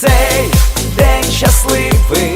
Цей день щасливий,